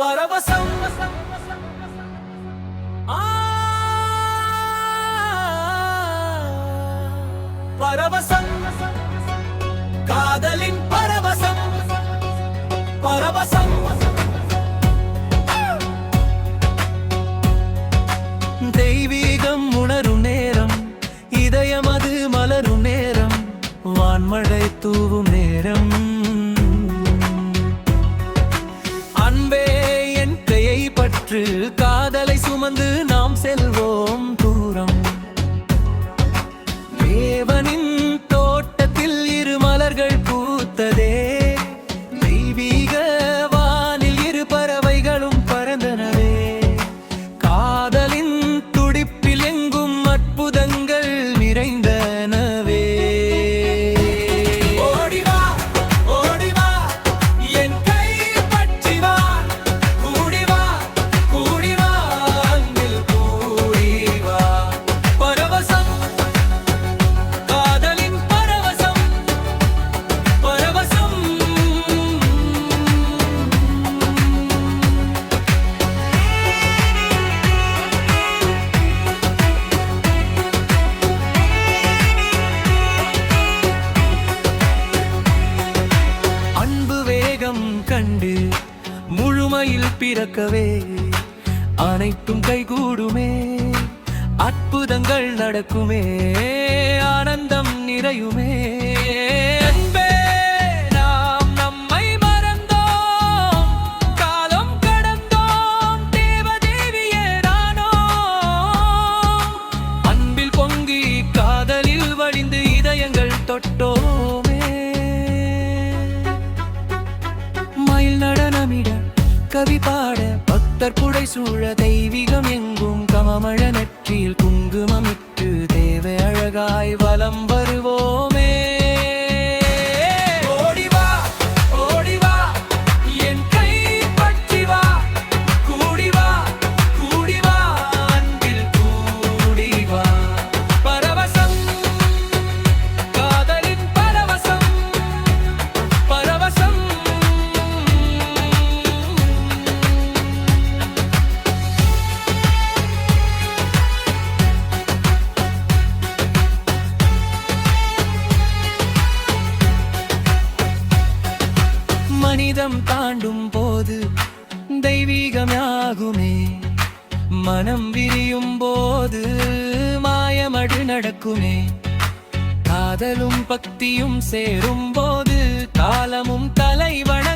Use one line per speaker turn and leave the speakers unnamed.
பரவசம். பரவசம். காதலின் பரவசம். பரவசம். தெய்வீகம் உணரும் நேரம் இதயம் அது மலரும் நேரம் வான்மழை தூவும் நேரம். காற்று காதலை சுமந்து நாம் செல்வோம் தூரம். தேவனின் பிறக்கவே அனைத்தும் கைகூடுமே. அற்புதங்கள் நடக்குமே ஆனந்தம் நிறையுமே. தொட்டோம். கவி பாட பக்தர் புடை சூழ தெய்வீகம் எங்கும் கமமழ நெற்றியில் குங்குமமிட்டு தேவை அழகாய் வலம் வரும். மனிதம் தாண்டும் போது தெய்வீகமாகுமே. மனம் விரியும் போது மாயமடு நடக்குமே. காதலும் பக்தியும் சேரும் போது காலமும் தலைவன